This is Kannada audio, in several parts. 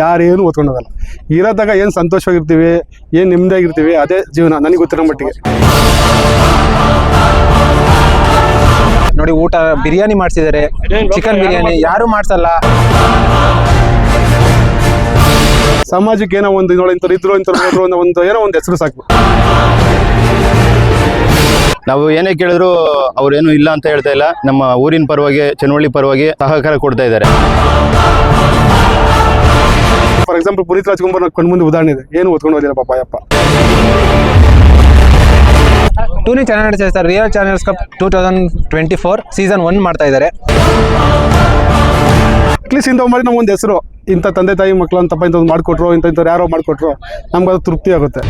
ಯಾರೇನು ಓದ್ಕೊಂಡೋಗಲ್ಲ ಇರೋದಾಗ ಏನು ಸಂತೋಷವಾಗಿರ್ತೀವಿ ಏನು ನೆಮ್ಮದಿಯಾಗಿರ್ತೀವಿ ಅದೇ ಜೀವನ ನನಗೆ ಗೊತ್ತಿರೋ ಮಟ್ಟಿಗೆ. ನೋಡಿ ಊಟ ಬಿರಿಯಾನಿ ಮಾಡಿಸಿದ್ದಾರೆ. ಚಿಕನ್ ಬಿರಿಯಾನಿ ಯಾರು ಮಾಡಿಸಲ್ಲ. ಸಮಾಜಕ್ಕೆ ಏನೋ ಒಂದು ನೋಡಿ ಇಂಥವ್ರು ಇದ್ರು ಇಂಥವ್ರು ಹೋದ್ರು ಅನ್ನೋ ಒಂದು ಏನೋ ಒಂದು ಹೆಸರು ಸಾಕು. ನಾವು ಏನೇ ಕೇಳಿದ್ರು ಅವ್ರೇನು ಇಲ್ಲ ಅಂತ ಹೇಳ್ತಾ ಇಲ್ಲ. ನಮ್ಮ ಊರಿನ ಪರವಾಗಿ ಚನವಳ್ಳಿ ಪರವಾಗಿ ಸಹಕಾರ ಕೊಡ್ತಾ ಇದ್ದಾರೆ. ಫಾರ್ ಎಕ್ಸಾಂಪಲ್ ಪುನೀತ್ ರಾಜ್ಕುಮಾರ್ ಕಣ್ಣು ಮುಂದೆ ಉದಾಹರಣೆ ಇದೆ. ಏನು ಓದ್ಕೊಂಡು ಹೋದಿಲ್ಲ ಪಾಪ ಯಪ್ಪ ಟೂನಿ ಚಾನೆಲ್ ನಡೆಸಿದೆ sir real channels cup two thousand twenty four season one ಮಾಡ್ತಾ ಇದ್ದಾರೆ. ಅಟ್ಲೀಸ್ಟ್ ಇಂಥವು ಮಾಡಿ ನಮ್ಗೊಂದು ಹೆಸರು. ಇಂಥ ತಂದೆ ತಾಯಿ ಮಕ್ಕಳು ಅಂತಪ್ಪ ಇಂಥದ್ದು ಮಾಡಿಕೊಟ್ರು ಇಂಥ ಇಂಥವ್ರು ಯಾರೋ ಮಾಡಿಕೊಟ್ರು ನಮ್ಗೆ ಅದು ತೃಪ್ತಿ ಆಗುತ್ತೆ.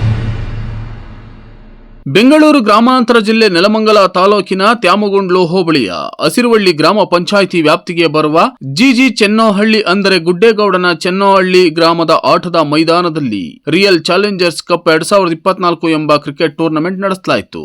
ಬೆಂಗಳೂರು ಗ್ರಾಮಾಂತರ ಜಿಲ್ಲೆ ನೆಲಮಂಗಲ ತಾಲೂಕಿನ ತ್ಯಾಮಗುಂಡ್ಲು ಹೋಬಳಿಯ ಹಸಿರುವಳ್ಳಿ ಗ್ರಾಮ ಪಂಚಾಯಿತಿ ವ್ಯಾಪ್ತಿಗೆ ಬರುವ ಜಿಜಿ ಚೆನ್ನೋಹಳ್ಳಿ ಅಂದರೆ ಗುಡ್ಡೇಗೌಡನ ಚೆನ್ನೋಹಳ್ಳಿ ಗ್ರಾಮದ ಆಟದ ಮೈದಾನದಲ್ಲಿ ರಿಯಲ್ ಚಾಲೆಂಜರ್ಸ್ ಕಪ್ ಎರಡ್ ಸಾವಿರದ ಇಪ್ಪತ್ನಾಲ್ಕು ಎಂಬ ಕ್ರಿಕೆಟ್ ಟೂರ್ನಮೆಂಟ್ ನಡೆಸಲಾಯಿತು.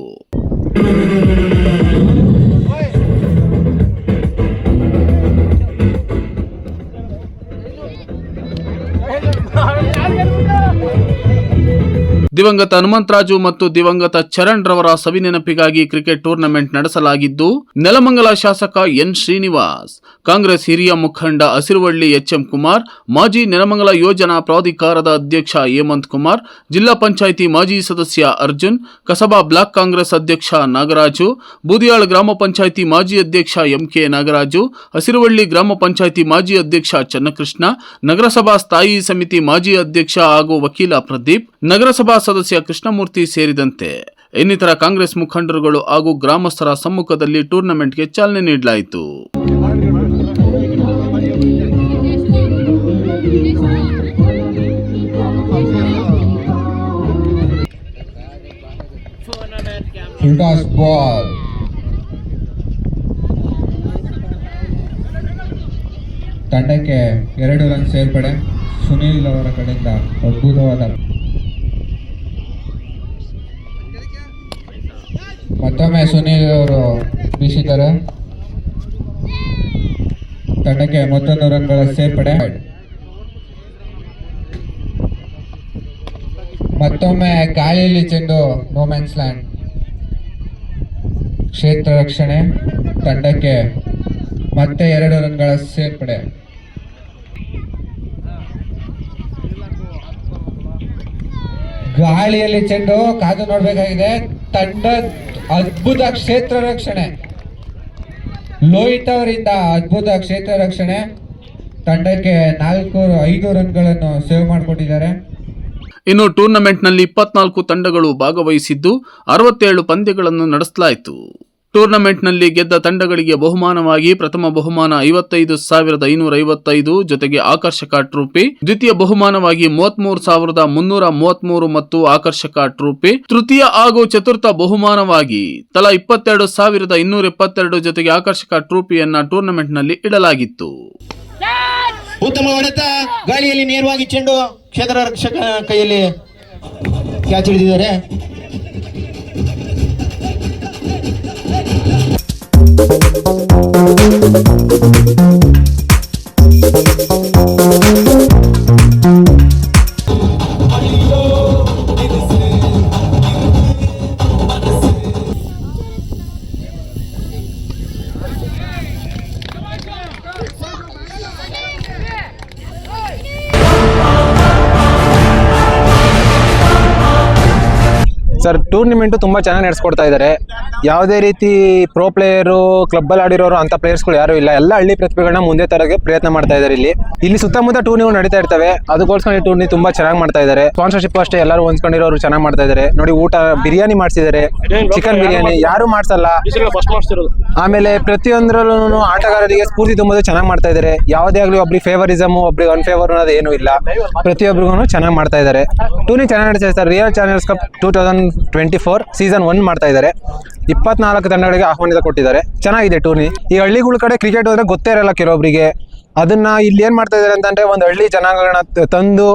ದಿವಂಗತ ಹನುಮಂತರಾಜು ಮತ್ತು ದಿವಂಗತ ಚರಣ್ ರವರ ಸವಿನೆನಪಿಗಾಗಿ ಕ್ರಿಕೆಟ್ ಟೂರ್ನಮೆಂಟ್ ನಡೆಸಲಾಗಿದ್ದು ನೆಲಮಂಗಲ ಶಾಸಕ ಎನ್ ಶ್ರೀನಿವಾಸ್ ಕಾಂಗ್ರೆಸ್ ಹಿರಿಯ ಮುಖಂಡ ಹಸಿರುವಳ್ಳಿ ಎಚ್ಎಂ ಕುಮಾರ್, ಮಾಜಿ ನೆಲಮಂಗಲ ಯೋಜನಾ ಪ್ರಾಧಿಕಾರದ ಅಧ್ಯಕ್ಷ ಹೇಮಂತ್ ಕುಮಾರ್, ಜಿಲ್ಲಾ ಪಂಚಾಯಿತಿ ಮಾಜಿ ಸದಸ್ಯ ಅರ್ಜುನ್, ಕಸಬಾ ಬ್ಲಾಕ್ ಕಾಂಗ್ರೆಸ್ ಅಧ್ಯಕ್ಷ ನಾಗರಾಜು, ಬೂದಿಯಾಳ್ ಗ್ರಾಮ ಪಂಚಾಯಿತಿ ಮಾಜಿ ಅಧ್ಯಕ್ಷ ಎಂಕೆ ನಾಗರಾಜು, ಹಸಿರುವಳ್ಳಿ ಗ್ರಾಮ ಪಂಚಾಯಿತಿ ಮಾಜಿ ಅಧ್ಯಕ್ಷ ಚನ್ನಕೃಷ್ಣ, ನಗರಸಭಾ ಸ್ಥಾಯಿ ಸಮಿತಿ ಮಾಜಿ ಅಧ್ಯಕ್ಷ ಹಾಗೂ ವಕೀಲ ಪ್ರದೀಪ್, ನಗರಸಭಾ ಸದಸ್ಯ ಕೃಷ್ಣಮೂರ್ತಿ ಸೇರಿದಂತೆ ಇನ್ನಿತರ ಕಾಂಗ್ರೆಸ್ ಮುಖಂಡರುಗಳು ಹಾಗೂ ಗ್ರಾಮಸ್ಥರ ಸಮ್ಮುಖದಲ್ಲಿ ಟೂರ್ನಮೆಂಟ್ಗೆ ಚಾಲನೆ ನೀಡಲಾಯಿತು. Full ball. ತಂಡಕ್ಕೆ ಎರಡು ರನ್ ಸೇರ್ಪಡೆ. ಸುನೀಲ್ ಅವರ ಕಡೆಯಿಂದ ಅದ್ಭುತವಾದ ಮತ್ತೊಮ್ಮೆ ಸುನೀಲ್ ಅವರು ಬೀಸಿದ್ದಾರೆ ತಂಡಕ್ಕೆ ಮತ್ತೊಂದು ರನ್ಗಳ ಸೇರ್ಪಡೆ. ಮತ್ತೊಮ್ಮೆ ಗಾಳಿಯಲ್ಲಿ ಚೆಂಡು ನೋಮೆನ್ಸ್ ಲ್ಯಾಂಡ್ ಕ್ಷೇತ್ರ ರಕ್ಷಣೆ ತಂಡಕ್ಕೆ ಮತ್ತೆ ಎರಡು ರನ್ಗಳ ಸೇರ್ಪಡೆ. ಗಾಳಿಯಲ್ಲಿ ಚೆಂಡು ಕಾದು ನೋಡ್ಬೇಕಾಗಿದೆ. ತಂಡ ಅದ್ಭುತ ಕ್ಷೇತ್ರ ರಕ್ಷಣೆ. ಲೋಹಿತ್ ಅವರಿಂದ ಅದ್ಭುತ ಕ್ಷೇತ್ರ ರಕ್ಷಣೆ. ತಂಡಕ್ಕೆ ನಾಲ್ಕು, ಐದು ರನ್ಗಳನ್ನು ಸೇವ್ ಮಾಡಿಕೊಟ್ಟಿದ್ದಾರೆ. ಇನ್ನು ಟೂರ್ನಮೆಂಟ್ನಲ್ಲಿ ಇಪ್ಪತ್ನಾಲ್ಕು ತಂಡಗಳು ಭಾಗವಹಿಸಿದ್ದು, ಅರವತ್ತೇಳು ಪಂದ್ಯಗಳನ್ನು ನಡೆಸಲಾಯಿತು. ಟೂರ್ನಮೆಂಟ್ನಲ್ಲಿ ಗೆದ್ದ ತಂಡಗಳಿಗೆ ಬಹುಮಾನವಾಗಿ ಪ್ರಥಮ ಬಹುಮಾನ ಐವತ್ತೈದು ಸಾವಿರದ ಐನೂರ ಐವತ್ತೈದು ಜೊತೆಗೆ ಆಕರ್ಷಕ ಟ್ರೋಫಿ, ದ್ವಿತೀಯ ಬಹುಮಾನವಾಗಿ ಮೂವತ್ಮೂರು ಸಾವಿರದ ಮುನ್ನೂರ ಮೂವತ್ಮೂರು ಮತ್ತು ಆಕರ್ಷಕ ಟ್ರೋಫಿ, ತೃತೀಯ ಹಾಗೂ ಚತುರ್ಥ ಬಹುಮಾನವಾಗಿ ತಲಾ ಇಪ್ಪತ್ತೆರಡು ಸಾವಿರದ ಇನ್ನೂರ ಇಪ್ಪತ್ತೆರಡು ಜೊತೆಗೆ ಆಕರ್ಷಕ ಟ್ರೋಫಿಯನ್ನ ಟೂರ್ನಮೆಂಟ್ನಲ್ಲಿ ಇಡಲಾಗಿತ್ತು. ಉತ್ತಮ ಹೊಡೆತ, ಗಾಳಿಯಲ್ಲಿ ನೇರವಾಗಿ ಚೆಂಡು, ಕ್ಷೇತ್ರ ರಕ್ಷಕ ಕೈಯಲ್ಲಿ ಕ್ಯಾಚ್ ಹಿಡಿದಿದ್ದಾರೆ. ಸರ್ ಟೂರ್ನಿಮೆಂಟ್ ತುಂಬಾ ಚೆನ್ನಾಗಿ ನಡೆಸ್ಕೊಡ್ತಾ ಇದ್ದಾರೆ ಯಾವುದೇ ರೀತಿ ಪ್ರೋ ಪ್ಲೇಯರು ಕ್ಲಬ್ಬಲ್ಲಿ ಆಡಿರೋರು ಅಂಥ ಪ್ಲೇಯರ್ಸ್ಗಳು ಯಾರು ಇಲ್ಲ. ಎಲ್ಲ ಹಳ್ಳಿ ಪ್ರತಿಭೆಗಳನ್ನ ಮುಂದೆ ತರಗೆ ಪ್ರಯತ್ನ ಮಾಡ್ತಾ ಇದ್ದಾರೆ ಇಲ್ಲಿ. ಇಲ್ಲಿ ಸುತ್ತಮುತ್ತ ಟೂರ್ನಿಗಳು ನಡೀತಾ ಇರ್ತವೆ. ಅದಕ್ಕೋಸ್ಕರ ಈ ಟೂರ್ನಿ ತುಂಬಾ ಚೆನ್ನಾಗಿ ಮಾಡ್ತಾ ಇದ್ದಾರೆ ಸ್ಪಾನ್ಸರ್ಶಿಪ್ ಅಷ್ಟೇ ಎಲ್ಲರೂ ಹೊಂದ್ಕೊಂಡಿರೋರು ಚೆನ್ನಾಗಿ ಮಾಡ್ತಾ ಇದ್ದಾರೆ ನೋಡಿ ಊಟ ಬಿರಿಯಾನಿ ಮಾಡಿಸಿದ್ದಾರೆ ಚಿಕನ್ ಬಿರಿಯಾನಿ ಯಾರು ಮಾಡ್ಸಲ್ಲ. ಆಮೇಲೆ ಪ್ರತಿಯೊಂದರಲ್ಲೂ ಆಟಗಾರರಿಗೆ ಸ್ಫೂರ್ತಿ ತುಂಬೋದು ಚೆನ್ನಾಗಿ ಮಾಡ್ತಾ ಇದ್ದಾರೆ ಯಾವುದೇ ಆಗಲಿ ಒಬ್ರಿಗೆ ಫೇವರಿಸಮ್ ಒಬ್ರಿಗೆ ಅನ್ಫೇವರ್ ಅನ್ನೋದು ಏನೂ ಇಲ್ಲ. ಪ್ರತಿಯೊಬ್ಬರಿಗೂ ಚೆನ್ನಾಗಿ ಮಾಡ್ತಾ ಇದ್ದಾರೆ ಟೂನಿ ಚೆನ್ನಾಗಿ ನಡೀತಾ sir. Real channels cup two thousand twenty four season one ಮಾಡ್ತಾ ಇದ್ದಾರೆ ಇಪ್ಪತ್ನಾಲ್ಕು ತಂಡಗಳಿಗೆ ಆಹ್ವಾನಿತ ಕೊಟ್ಟಿದ್ದಾರೆ. ಚೆನ್ನಾಗಿದೆ ಟೂರ್ನಿ. ಈ ಹಳ್ಳಿಗಳ ಕಡೆ ಕ್ರಿಕೆಟ್ ಹೋದ್ರೆ ಗೊತ್ತೇ ಇರಲ್ಲ ಕೆಲವೊಬ್ಬರಿಗೆ ಅದನ್ನ ಇಲ್ಲಿ ಏನ್ ಮಾಡ್ತಾ ಇದಾರೆ ಅಂತಂದ್ರೆ ಒಂದು ಹಳ್ಳಿ ಜನಾಂಗಗಳನ್ನ ತಂದು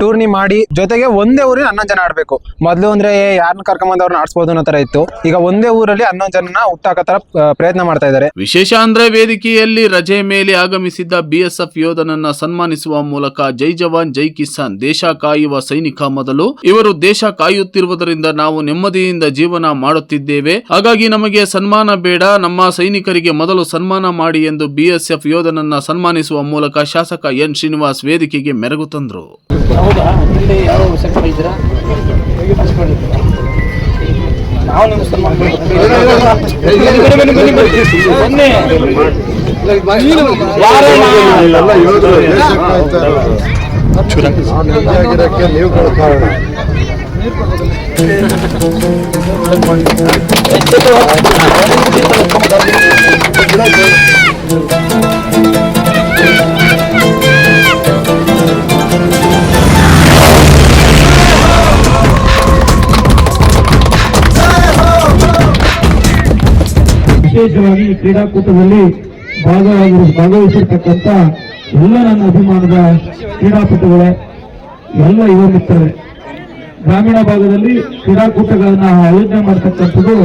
ಟೂರ್ನಿ ಮಾಡಿ ಜೊತೆಗೆ ಒಂದೇ ಊರಿನ ಹನ್ನೊಂದು ಜನ ಆಡ್ಬೇಕು. ಮೊದಲು ಅಂದ್ರೆ ಯಾರನ್ನ ಕರ್ಕೊಂಬಂದವ್ರನ್ನ ಆಡ್ಸ್ಬೋದು ಅನ್ನೋ ತರ ಇತ್ತು. ಈಗ ಒಂದೇ ಊರಲ್ಲಿ ಹನ್ನೊಂದು ಜನನ ಹುಟ್ಟಾಕ ತರ ಪ್ರಯತ್ನ ಮಾಡ್ತಾ ಇದ್ದಾರೆ. ವಿಶೇಷ ಅಂದ್ರೆ ವೇದಿಕೆಯಲ್ಲಿ ರಜೆ ಮೇಲೆ ಆಗಮಿಸಿದ್ದ ಬಿಎಸ್ಎಫ್ ಯೋಧನನ್ನ ಸನ್ಮಾನಿಸುವ ಮೂಲಕ ಜೈ ಜವಾನ್, ಜೈ ಕಿಸಾನ್, ದೇಶ ಕಾಯುವ ಸೈನಿಕ ಮೊದಲು. ಇವರು ದೇಶ ಕಾಯುತ್ತಿರುವುದರಿಂದ ನಾವು ನೆಮ್ಮದಿಯಿಂದ ಜೀವನ ಮಾಡುತ್ತಿದ್ದೇವೆ. ಹಾಗಾಗಿ ನಮಗೆ ಸನ್ಮಾನ ಬೇಡ. ನಮ್ಮ ಸೈನಿಕರಿಗೆ ಮೊದಲು ಸನ್ಮಾನ ಮಾಡಿ ಎಂದು ಬಿಎಸ್ಎಫ್ ಯೋಧನನ್ನ ಸನ್ಮಾನಿಸುವ ಮೂಲಕ ಶಾಸಕ ಎನ್ ಶ್ರೀನಿವಾಸ್ ವೇದಿಕೆಗೆ ಮೆರಗು ತಂದರು. ಹೌದಾ? ಇಲ್ಲಿ ಯಾವ ಸೆಕ್ಟರ್ ಇದ್ದೀರಾ? ನಾವು ನಿಮ್ಮ ಬನ್ನಿ ನೀವು ಕಾರಣ Thank. ವಿಶೇಷವಾಗಿ ಈ ಕ್ರೀಡಾಕೂಟದಲ್ಲಿ ಭಾಗವಾಗಿ ಭಾಗವಹಿಸಿರ್ತಕ್ಕಂಥ ಎಲ್ಲ ನನ್ನ ಅಭಿಮಾನದ ಕ್ರೀಡಾಪಟುಗಳೇ ಎಲ್ಲ ಯುವ ಮಿತ್ರರೇ. ಗ್ರಾಮೀಣ ಭಾಗದಲ್ಲಿ ಕ್ರೀಡಾಕೂಟಗಳನ್ನ ಆಯೋಜನೆ ಮಾಡತಕ್ಕಂಥದ್ದು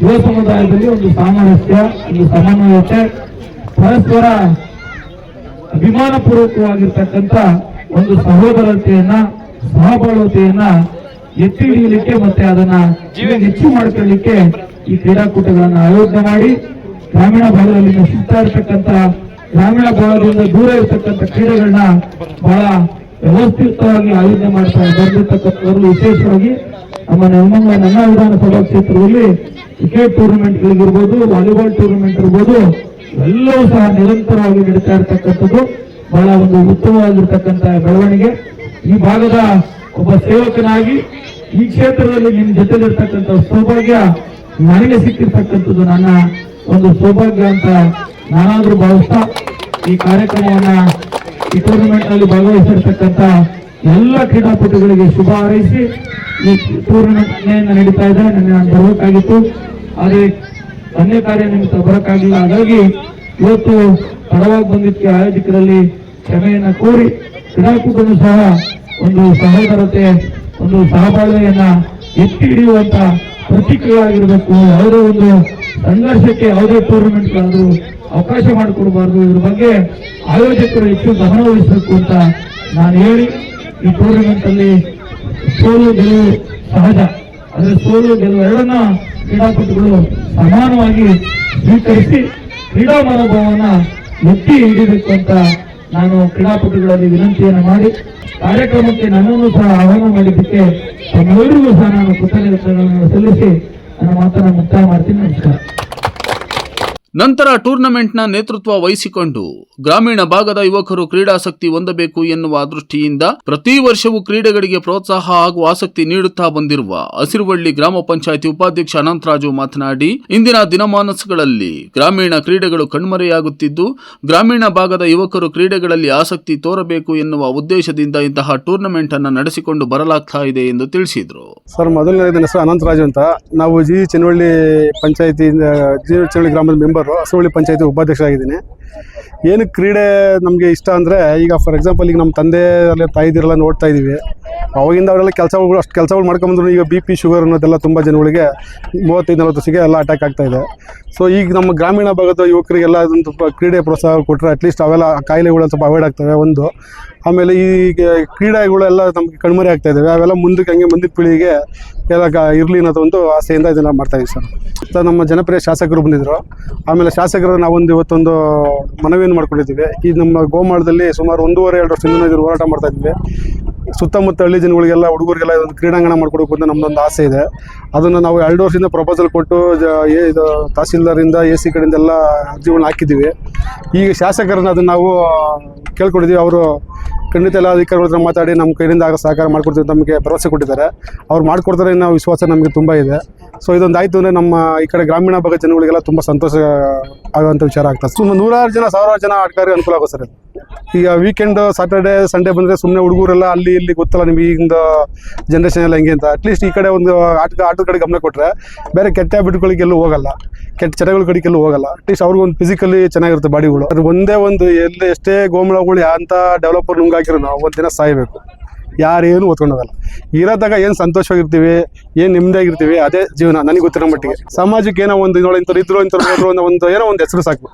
ಯುವ ಸಮುದಾಯದಲ್ಲಿ ಒಂದು ಸಾಮರಸ್ಯ ಒಂದು ಸಮನ್ವಯತೆ ಪರಸ್ಪರ ಅಭಿಮಾನ ಪೂರ್ವಕವಾಗಿರ್ತಕ್ಕಂಥ ಒಂದು ಸಹೋದರತೆಯನ್ನ ಸಹಬಾಳ್ವತೆಯನ್ನ ಎತ್ತಿ ಹಿಡಿಯಲಿಕ್ಕೆ ಮತ್ತೆ ಅದನ್ನ ಹೆಚ್ಚು ಮಾಡ್ಕೊಳ್ಳಿಕ್ಕೆ ಈ ಕ್ರೀಡಾಕೂಟಗಳನ್ನು ಆಯೋಜನೆ ಮಾಡಿ ಗ್ರಾಮೀಣ ಭಾಗದಲ್ಲಿ ನಶಿಸ್ತಾ ಇರತಕ್ಕಂತ ಗ್ರಾಮೀಣ ಭಾಗದಿಂದ ದೂರ ಇರತಕ್ಕಂತ ಕ್ರೀಡೆಗಳನ್ನ ಬಹಳ ವ್ಯವಸ್ಥಿತವಾಗಿ ಆಯೋಜನೆ ಮಾಡ್ತಾ ಬಂದಿರತಕ್ಕಂಥವ್ರು ವಿಶೇಷವಾಗಿ ನಮ್ಮ ನಮ್ಮ ನನ್ನ ವಿಧಾನಸಭಾ ಕ್ಷೇತ್ರದಲ್ಲಿ ಕ್ರಿಕೆಟ್ ಟೂರ್ನಮೆಂಟ್ಗಳಿಗಿರ್ಬೋದು ವಾಲಿಬಾಲ್ ಟೂರ್ನಮೆಂಟ್ ಇರ್ಬೋದು, ಎಲ್ಲವೂ ಸಹ ನಿರಂತರವಾಗಿ ನಡೀತಾ ಇರತಕ್ಕಂಥದ್ದು. ಬಹಳ ಒಂದು ಉತ್ತಮವಾಗಿರ್ತಕ್ಕಂಥ ಬೆಳವಣಿಗೆ. ಈ ಭಾಗದ ಒಬ್ಬ ಸೇವಕನಾಗಿ ಈ ಕ್ಷೇತ್ರದಲ್ಲಿ ನಿಮ್ಮ ಜೊತೆಲಿರ್ತಕ್ಕಂಥ ಸೌಭಾಗ್ಯ ನನಗೆ ಸಿಕ್ಕಿರ್ತಕ್ಕಂಥದ್ದು ನನ್ನ ಒಂದು ಸೌಭಾಗ್ಯ ಅಂತ ನಾನಾದ್ರೂ ಭಾವಿಸ್ತಾ ಈ ಕಾರ್ಯಕ್ರಮವನ್ನ ಈ ಟೂರ್ನಮೆಂಟ್ನಲ್ಲಿ ಭಾಗವಹಿಸಿರ್ತಕ್ಕಂಥ ಎಲ್ಲ ಕ್ರೀಡಾಪಟುಗಳಿಗೆ ಶುಭ ಹಾರೈಸಿ ಈ ಟೂರ್ನಮೆಂಟ್ ನಡೀತಾ ಇದೆ. ನನಗೆ ನಾನು ಬರಬೇಕಾಗಿತ್ತು. ಆದರೆ ಅನ್ಯ ಕಾರ್ಯ ನಿಮಿತ್ತ ಬರಕ್ಕಾಗಿಲ್ಲ. ಹಾಗಾಗಿ ಇವತ್ತು ತಡವಾಗಿ ಬಂದಿದ್ದಕ್ಕೆ ಆಯೋಜಕರಲ್ಲಿ ಕ್ಷಮೆಯನ್ನ ಕೋರಿ ಕ್ರೀಡಾಕೂಟನು ಸಹ ಒಂದು ಸಹೋದರತೆ, ಒಂದು ಸಹಬಾಳ್ವೆಯನ್ನ ಎತ್ತಿ ಹಿಡಿಯುವಂತ ಪ್ರತೀಕಗಳಾಗಿರ್ಬೇಕು, ಯಾವುದೇ ಒಂದು ಸಂಘರ್ಷಕ್ಕೆ ಯಾವುದೇ ಟೂರ್ನಮೆಂಟ್ಗಳಾದ್ರೂ ಅವಕಾಶ ಮಾಡಿಕೊಡಬಾರ್ದು. ಇದ್ರ ಬಗ್ಗೆ ಆಯೋಜಕರು ಹೆಚ್ಚು ಗಮನ ವಹಿಸಬೇಕು ಅಂತ ನಾನು ಹೇಳಿ, ಈ ಟೂರ್ನಮೆಂಟ್ ಅಲ್ಲಿ ಸೋಲು ಗೆಲುವು ಸಹಜ. ಅಂದ್ರೆ ಸೋಲು ಗೆಲುವು ಎರಡನ್ನ ಕ್ರೀಡಾಪಟುಗಳು ಸಮಾನವಾಗಿ ಸ್ವೀಕರಿಸಿ ಕ್ರೀಡಾ ಮನೋಭಾವನ ಎತ್ತಿ ಹಿಡಿಬೇಕು ಅಂತ ನಾನು ಕ್ರೀಡಾಪಟುಗಳಲ್ಲಿ ವಿನಂತಿಯನ್ನು ಮಾಡಿ ಕಾರ್ಯಕ್ರಮಕ್ಕೆ ನನ್ನನ್ನು ಸಹ ಆಹ್ವಾನ ಮಾಡಿದ್ದಕ್ಕೆ ತಮ್ಮೆಲ್ಲರಿಗೂ ಸಹ ನಾನು ಕೃತಜ್ಞತೆಗಳನ್ನು ಸಲ್ಲಿಸಿ ನನ್ನ ಮಾತನ್ನು ಮುಕ್ತಾಯ ಮಾಡ್ತೀನಿ. ನಮಸ್ಕಾರ. ನಂತರ ಟೂರ್ನಮೆಂಟ್ನ ನೇತೃತ್ವ ವಹಿಸಿಕೊಂಡು ಗ್ರಾಮೀಣ ಭಾಗದ ಯುವಕರು ಕ್ರೀಡಾಸಕ್ತಿ ಹೊಂದಬೇಕು ಎನ್ನುವ ದೃಷ್ಟಿಯಿಂದ ಪ್ರತಿ ವರ್ಷವೂ ಕ್ರೀಡೆಗಳಿಗೆ ಪ್ರೋತ್ಸಾಹ ಹಾಗೂ ಆಸಕ್ತಿ ನೀಡುತ್ತಾ ಬಂದಿರುವ ಹಸಿರುವಳ್ಳಿ ಗ್ರಾಮ ಪಂಚಾಯಿತಿ ಉಪಾಧ್ಯಕ್ಷ ಅನಂತರಾಜು ಮಾತನಾಡಿ, ಇಂದಿನ ದಿನಮಾನಸಗಳಲ್ಲಿ ಗ್ರಾಮೀಣ ಕ್ರೀಡೆಗಳು ಕಣ್ಮರೆಯಾಗುತ್ತಿದ್ದು, ಗ್ರಾಮೀಣ ಭಾಗದ ಯುವಕರು ಕ್ರೀಡೆಗಳಲ್ಲಿ ಆಸಕ್ತಿ ತೋರಬೇಕು ಎನ್ನುವ ಉದ್ದೇಶದಿಂದ ಇಂತಹ ಟೂರ್ನಮೆಂಟ್ ಅನ್ನು ನಡೆಸಿಕೊಂಡು ಬರಲಾಗ್ತಾ ಇದೆ ಎಂದು ತಿಳಿಸಿದರು. ಸರ್, ಮೊದಲನೇ ಅನಂತರಾಜು ಅಂತ ನಾವು ಜಿ ಚೆನ್ನವಳ್ಳಿ ಪಂಚಾಯತಿ ಗ್ರಾಮದ ಮೆಂಬರು ಹಸುವಳ್ಳಿ ಪಂಚಾಯತಿ ಉಪಾಧ್ಯಕ್ಷರಾಗಿದ್ದೀನಿ. ಏನು ಕ್ರೀಡೆ ನಮಗೆ ಇಷ್ಟ ಅಂದರೆ, ಈಗ ಫಾರ್ ಎಕ್ಸಾಂಪಲ್ ಈಗ ನಮ್ಮ ತಂದೆ ಅಲ್ಲೇ ತಾಯಿದಿರೆಲ್ಲ ನೋಡ್ತಾ ಇದ್ದೀವಿ. ಅವಾಗಿಂದ ಅವರೆಲ್ಲ ಕೆಲಸಗಳು, ಅಷ್ಟು ಕೆಲಸಗಳು ಮಾಡ್ಕೊಂಬಂದ್ರು ಈಗ ಬಿ ಪಿ ಶುಗರ್ ಅನ್ನೋದೆಲ್ಲ ತುಂಬ ಜನಗಳಿಗೆ ಮೂವತ್ತೈದು, ನಲವತ್ತು ವರ್ಷಕ್ಕೆ ಎಲ್ಲ ಅಟ್ಯಾಕ್ ಆಗ್ತಾ ಇದೆ. ಸೊ ಈಗ ನಮ್ಮ ಗ್ರಾಮೀಣ ಭಾಗದ ಯುವಕರಿಗೆಲ್ಲ ಅದೊಂದು ಕ್ರೀಡೆ ಪ್ರೋತ್ಸಾಹ ಕೊಟ್ಟರೆ ಅಟ್ಲೀಸ್ಟ್ ಅವೆಲ್ಲ ಕಾಯಿಲೆಗಳು ಸ್ವಲ್ಪ ಅವಾಯ್ಡ್ ಆಗ್ತವೆ, ಒಂದು. ಆಮೇಲೆ ಈಗ ಕ್ರೀಡೆಗಳೆಲ್ಲ ನಮಗೆ ಕಣ್ಮರೆ ಆಗ್ತಾ ಇದ್ದಾವೆ ಅವೆಲ್ಲ ಮುಂದಕ್ಕೆ ಹಂಗೆ ಮುಂದಿನ ಪೀಳಿಗೆ ಎಲ್ಲ ಇರಲಿ ಅನ್ನೋದು ಒಂದು ಆಸೆಯಿಂದ ಇದನ್ನ ಮಾಡ್ತಾ ಇದ್ದೀವಿ ಸರ್. ಮತ್ತು ನಮ್ಮ ಜನಪ್ರಿಯ ಶಾಸಕರು ಬಂದಿದ್ದರು ಆಮೇಲೆ ಶಾಸಕರು ನಾವೊಂದು ಇವತ್ತೊಂದು ಮನವಿಯನ್ನು ಮಾಡ್ಕೊಂಡಿದ್ದೀವಿ. ಈ ನಮ್ಮ ಗೋಮಾಳದಲ್ಲಿ ಸುಮಾರು ಒಂದೂವರೆ, ಎರಡು ವರ್ಷದಿಂದ ಇದನ್ನು ಹೋರಾಟ ಮಾಡ್ತಾ ಇದ್ವಿ ಸುತ್ತಮುತ್ತ ಹಳ್ಳಿ ಜನಗಳಿಗೆಲ್ಲ, ಹುಡುಗರಿಗೆಲ್ಲ ಒಂದು ಕ್ರೀಡಾಂಗಣ ಮಾಡಿಕೊಡಬೇಕು ಅಂತ ನಮ್ಮದೊಂದು ಆಸೆ ಇದೆ. ಅದನ್ನು ನಾವು ಎರಡು ವರ್ಷದಿಂದ ಪ್ರಪೋಸಲ್ ಕೊಟ್ಟು, ಜ- ಇದು ತಹಸೀಲ್ದಾರಿಂದ ಎ ಸಿ ಕಡೆಯಿಂದ ಎಲ್ಲ ಅರ್ಜಿಗಳನ್ನ ಹಾಕಿದ್ದೀವಿ. ಈಗ ಶಾಸಕರನ್ನ ಅದನ್ನು ನಾವು ಕೇಳ್ಕೊಂಡಿದ್ದೀವಿ. ಅವರು ಖಂಡಿತ ಎಲ್ಲ ಅಧಿಕಾರಿಗಳ ಹತ್ರ ಮಾತಾಡಿ ನಮ್ಮ ಕೈಯಿಂದ ಆಗೋ ಸಹಕಾರ ಮಾಡಿಕೊಡ್ತೀವಿ ನಮಗೆ ಭರವಸೆ ಕೊಟ್ಟಿದ್ದಾರೆ. ಅವ್ರು ಮಾಡಿಕೊಡ್ತಾರೆ ಅನ್ನೋ ವಿಶ್ವಾಸ ನಮಗೆ ತುಂಬ ಇದೆ. ಸೊ ಇದೊಂದು ಆಯಿತು ಅಂದರೆ ನಮ್ಮ ಈ ಕಡೆ ಗ್ರಾಮೀಣ ಭಾಗದ ಜನಗಳಿಗೆಲ್ಲ ತುಂಬ ಸಂತೋಷ ಆಗುವಂಥ ವಿಚಾರ ಆಗ್ತದೆ ಸುಮ್ಮನೆ ನೂರಾರು ಜನ, ಸಾವಿರಾರು ಜನ ಆಟಗಾರರಿಗೆ ಅನುಕೂಲ ಆಗುತ್ತೆ ಸರ್ ಈಗ ವೀಕೆಂಡ್ ಸಾಟರ್ಡೆ ಸಂಡೇ ಬಂದರೆ ಸುಮ್ಮನೆ ಹುಡುಗರೆಲ್ಲ ಅಲ್ಲಿ ಇಲ್ಲಿ ಗೊತ್ತಲ್ಲ ನಿಮ್ಗೆ ಈಗಿಂದ ಜನ್ರೇಷನ್ ಎಲ್ಲ ಹೆಂಗೆ ಅಂತ. ಅಟ್ಲೀಸ್ಟ್ ಈ ಕಡೆ ಒಂದು ಆಟದ ಆಟದ ಕಡೆ ಗಮನ ಕೊಟ್ಟರೆ ಬೇರೆ ಕೆಟ್ಟ ಬಿಟ್ಟುಗಳಿಗೆಲ್ಲೂ ಹೋಗಲ್ಲ. ಕೆಟ್ಟ ಚಟಗಳ ಕಡಿಕೆಲ್ಲ ಹೋಗಲ್ಲ. ಅಟ್ಲೀಸ್ಟ್ ಅವ್ರಿಗೆ ಒಂದು ಫಿಸಿಕಲಿ ಚೆನ್ನಾಗಿರುತ್ತೆ ಬಾಡಿಗಳು. ಅದು ಒಂದೇ ಒಂದು ಎಲ್ಲಿ ಎಷ್ಟೇ ಗೋಮಳಗಳು ಅಂತ ಡೆವಲಪರ್ ನುಂಗಾಕಿರೋ ನಾವು ಒಂದು ದಿನ ಸಾಯಬೇಕು. ಯಾರೇನು ಓದ್ಕೊಂಡೋಗಲ್ಲ. ಇರೋದಾಗ ಏನು ಸಂತೋಷವಾಗಿರ್ತೀವಿ, ಏನು ನೆಮ್ಮದಿಯಾಗಿರ್ತೀವಿ, ಅದೇ ಜೀವನ ನನಗೆ ಗೊತ್ತಿರೋ ಮಟ್ಟಿಗೆ. ಸಮಾಜಕ್ಕೆ ಏನೋ ಒಂದು ಇಂಥವ್ರು ಇದ್ರು, ಇಂಥವ್ರು ಹೋದ್ರು ಅನ್ನೋ ಒಂದು ಏನೋ ಒಂದು ಹೆಸರು ಸಾಕು.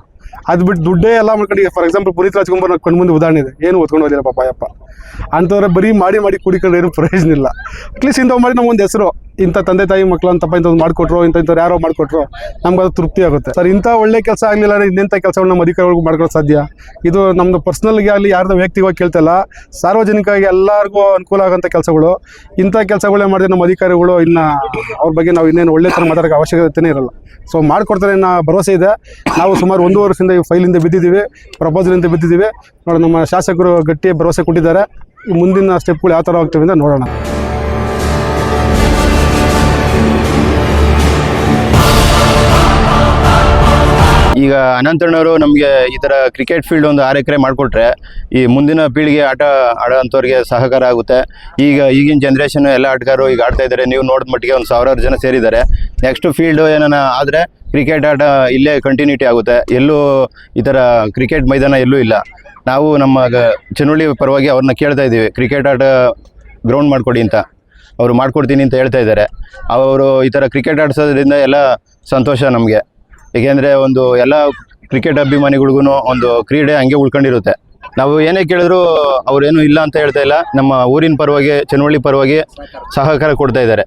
ಅದು ಬಿಟ್ಟು ದುಡ್ಡೇ ಎಲ್ಲ ಮಾಡ್ಕೊಂಡು ಫಾರ್ ಎಕ್ಸಾಂಪಲ್ ಪುನೀತ್ ರಾಜ್ಕುಮಾರ್ ಕಣ್ಣು ಮುಂದೆ ಉದಾಹರಣೆ ಇದೆ. ಏನು ಓದ್ಕೊಂಡು ಹೋದಿಲ್ಲ ಪಾಪ ಯಪ್ಪ ಅಂಥವ್ರೆ ಬರೀ ಮಾಡಿ ಮಾಡಿ ಕುಡಿಕೊಂಡು ಏನು ಪ್ರಯೋಜನ ಇಲ್ಲ. ಅಟ್ಲೀಸ್ಟ್ ಇಂಥವ್ ಮಾಡಿ ಒಂದು ಹೆಸರು. ಇಂಥ ತಂದೆ ತಾಯಿ ಮಕ್ಕಳು ಅಂತಪ್ಪ ಇಂಥದ್ದು ಮಾಡಿಕೊಟ್ರು ಇಂಥ ಇಂಥವ್ರು ಯಾರೋ ಮಾಡಿಕೊಟ್ರು, ನಮ್ಗೆ ಅದು ತೃಪ್ತಿ ಆಗುತ್ತೆ. ಸರ್, ಇಂಥ ಒಳ್ಳೆ ಕೆಲಸ ಆಗಲಿಲ್ಲ ಅಂದರೆ ಇನ್ನೆಂಥ ಕೆಲಸಗಳನ್ನ ನಮ್ಮ ಅಧಿಕಾರಿಗಳು ಮಾಡ್ಕೊಳ್ಳೋದು ಸಾಧ್ಯ? ಇದು ನಮ್ಮದು ಪರ್ಸ್ನಲ್ಗೆ ಆಗಲಿ, ಯಾರ್ದು ವ್ಯಕ್ತಿಗಾಗಿ ಕೇಳ್ತಲ್ಲ ಸಾರ್ವಜನಿಕವಾಗಿ ಎಲ್ಲರಿಗೂ ಅನುಕೂಲ ಆಗೋಂಥ ಕೆಲಸಗಳು. ಇಂಥ ಕೆಲಸಗಳೇ ಮಾಡಿದ್ರೆ ನಮ್ಮ ಅಧಿಕಾರಿಗಳು ಇನ್ನು ಅವ್ರ ಬಗ್ಗೆ ನಾವು ಇನ್ನೇನು ಒಳ್ಳೆ ಥರ ಮಾತಾಡೋಕ್ಕೆ ಅವಶ್ಯಕತೆನೇ ಇರಲ್ಲ. ಸೊ ಮಾಡ್ಕೊಡ್ತಾರೆ ಅನ್ನೋ ಭರವಸೆ ಇದೆ. ನಾವು ಸುಮಾರು ಒಂದು ವರ್ಷದಿಂದ ಈ ಫೈಲಿಂದ ಬಿದ್ದಿದ್ದೀವಿ ಪ್ರಪೋಸಲಿಂದ ಬಿದ್ದಿದ್ದೀವಿ. ನೋಡಿ ನಮ್ಮ ಶಾಸಕರು ಗಟ್ಟಿ ಭರವಸೆ ಕೊಟ್ಟಿದ್ದಾರೆ. ಮುಂದಿನ ಸ್ಟೆಪ್ಗಳು ಯಾವ ಥರ ಆಗ್ತವೆ ಅಂತ ನೋಡೋಣ. ಈಗ ಅನಂತಣ್ಣವರು ನಮಗೆ ಈ ಥರ ಕ್ರಿಕೆಟ್ ಫೀಲ್ಡ್ ಒಂದು ಆರು ಎಕರೆ ಮಾಡಿಕೊಟ್ರೆ ಈ ಮುಂದಿನ ಪೀಳಿಗೆ ಆಟ ಆಡೋಂಥವ್ರಿಗೆ ಸಹಕಾರ ಆಗುತ್ತೆ. ಈಗ ಈಗಿನ ಜನ್ರೇಷನ್ ಎಲ್ಲ ಆಟಗಾರರು ಈಗ ಆಡ್ತಾ ಇದ್ದಾರೆ. ನೀವು ನೋಡಿದ ಮಟ್ಟಿಗೆ ಒಂದು ಸಾವಿರಾರು ಜನ ಸೇರಿದ್ದಾರೆ. ನೆಕ್ಸ್ಟ್ ಫೀಲ್ಡು ಏನಾನ ಆದರೆ ಕ್ರಿಕೆಟ್ ಆಟ ಇಲ್ಲೇ ಕಂಟಿನ್ಯೂಟಿ ಆಗುತ್ತೆ. ಎಲ್ಲೂ ಈ ಥರ ಕ್ರಿಕೆಟ್ ಮೈದಾನ ಎಲ್ಲೂ ಇಲ್ಲ. ನಾವು ನಮ್ಮ ಚನ್ನೊಳ್ಳಿ ಪರವಾಗಿ ಅವ್ರನ್ನ ಕೇಳ್ತಾ ಇದ್ದೀವಿ. ಕ್ರಿಕೆಟ್ ಆಟ ಗ್ರೌಂಡ್ ಮಾಡಿಕೊಡಿ ಅಂತ. ಅವರು ಮಾಡ್ಕೊಡ್ತೀನಿ ಅಂತ ಹೇಳ್ತಾ ಇದ್ದಾರೆ. ಅವರು ಈ ಥರ ಕ್ರಿಕೆಟ್ ಆಡಿಸೋದ್ರಿಂದ ಎಲ್ಲ ಸಂತೋಷ ನಮಗೆ. ಏಕೆಂದರೆ ಒಂದು ಎಲ್ಲ ಕ್ರಿಕೆಟ್ ಅಭಿಮಾನಿಗಳಿಗೂ ಒಂದು ಕ್ರೀಡೆ ಹಂಗೆ ಉಳ್ಕೊಂಡಿರುತ್ತೆ. ನಾವು ಏನೇ ಕೇಳಿದ್ರು ಅವರೇನು ಇಲ್ಲ ಅಂತ ಹೇಳ್ತಾ ಇಲ್ಲ. ನಮ್ಮ ಊರಿನ ಪರವಾಗಿ ಚನ್ನವಳ್ಳಿ ಪರವಾಗಿ ಸಹಕಾರ ಕೊಡ್ತಾ ಇದ್ದಾರೆ.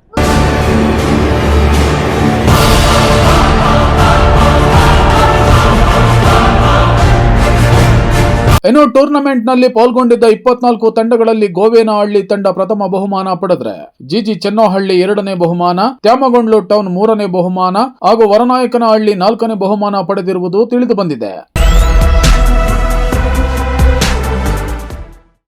ಇನ್ನು ಟೂರ್ನಮೆಂಟ್ನಲ್ಲಿ ಪಾಲ್ಗೊಂಡಿದ್ದ ಇಪ್ಪತ್ನಾಲ್ಕು ತಂಡಗಳಲ್ಲಿ ಗೋವೇನಹಳ್ಳಿ ತಂಡ ಪ್ರಥಮ ಬಹುಮಾನ ಪಡೆದ್ರೆ, ಜಿಜಿ ಚೆನ್ನೋಹಳ್ಳಿ ಎರಡನೇ ಬಹುಮಾನ, ತ್ಯಾಮಗೊಂಡ್ಲು ಟೌನ್ ಮೂರನೇ ಬಹುಮಾನ ಹಾಗೂ ವರನಾಯಕನಹಳ್ಳಿ ನಾಲ್ಕನೇ ಬಹುಮಾನ ಪಡೆದಿರುವುದು ತಿಳಿದು ಬಂದಿದೆ.